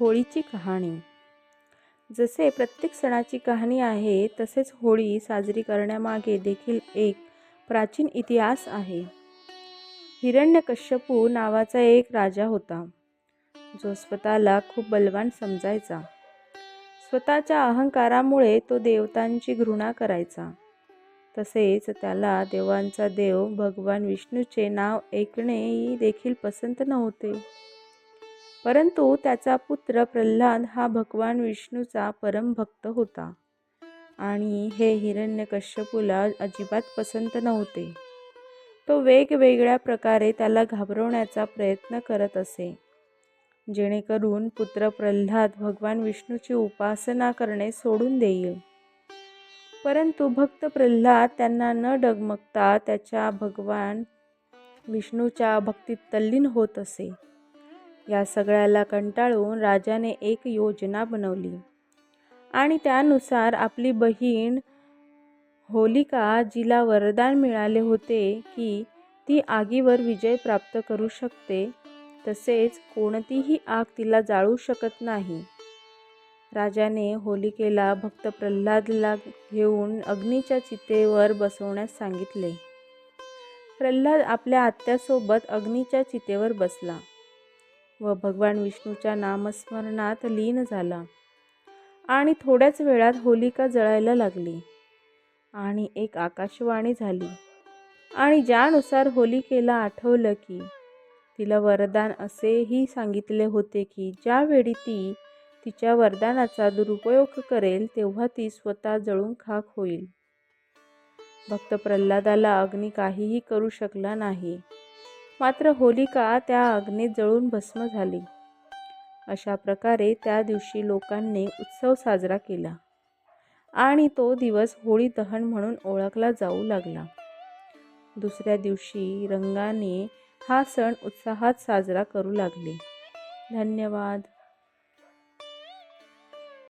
होळीची कहाणी. जसे प्रत्येक सणाची कहाणी आहे तसेच होळी साजरी करण्यामागे देखील एक प्राचीन इतिहास आहे. हिरण्यकश्यपू नावाचा एक राजा होता. जो स्वतःला खूप बलवान समजायचा. स्वतःच्या अहंकारामुळे तो देवतांची घृणा करायचा. तसेच त्याला देवांचा देव भगवान विष्णूचे नाव ऐकणेही देखील पसंत नव्हते. परंतु त्याचा पुत्र प्रल्हाद हा भगवान विष्णूचा परमभक्त होता. आणि हे हिरण्यकश्यपूला अजिबात पसंत नव्हते. तो वेगवेगळ्या प्रकारे त्याला घाबरवण्याचा प्रयत्न करत असे. जेणेकरून पुत्र प्रल्हाद भगवान विष्णूची उपासना करणे सोडून देईल. परंतु भक्त प्रल्हाद त्यांना न डगमगता त्याच्या भगवान विष्णूच्या भक्तीत तल्लीन होत असे. या सगळ्याला कंटाळून राजाने एक योजना बनवली. आणि त्यानुसार आपली बहीण होलिका जिला वरदान मिळाले होते की ती आगीवर विजय प्राप्त करू शकते तसेच कोणतीही आग तिला जाळू शकत नाही. राजाने होलिकेला भक्त प्रल्हादला घेऊन अग्नीच्या चितेवर बसवण्यास सांगितले. प्रल्हाद आपल्या आत्यासोबत अग्नीच्या चितेवर बसला. व भगवान विष्णूच्या नामस्मरणात लीन झाला. आणि थोड्याच वेळात होलिका जळायला लागली. आणि एक आकाशवाणी झाली. आणि ज्यानुसार होलिकेला आठवलं की तिला वरदान असेही सांगितले होते की ज्यावेळी ती तिच्या वरदानाचा दुरुपयोग करेल तेव्हा ती स्वतः जळून खाक होईल. भक्त प्रल्हादाला अग्नी काहीही करू शकला नाही. मात्र होलिका त्या अग्नीत जळून भस्म झाली. अशा प्रकारे त्या दिवशी लोकांनी उत्सव साजरा केला आणि तो दिवस होळी दहन म्हणून ओळखला जाऊ लागला. दुसऱ्या दिवशी रंगाने हा सण उत्साहात साजरा करू लागले. धन्यवाद.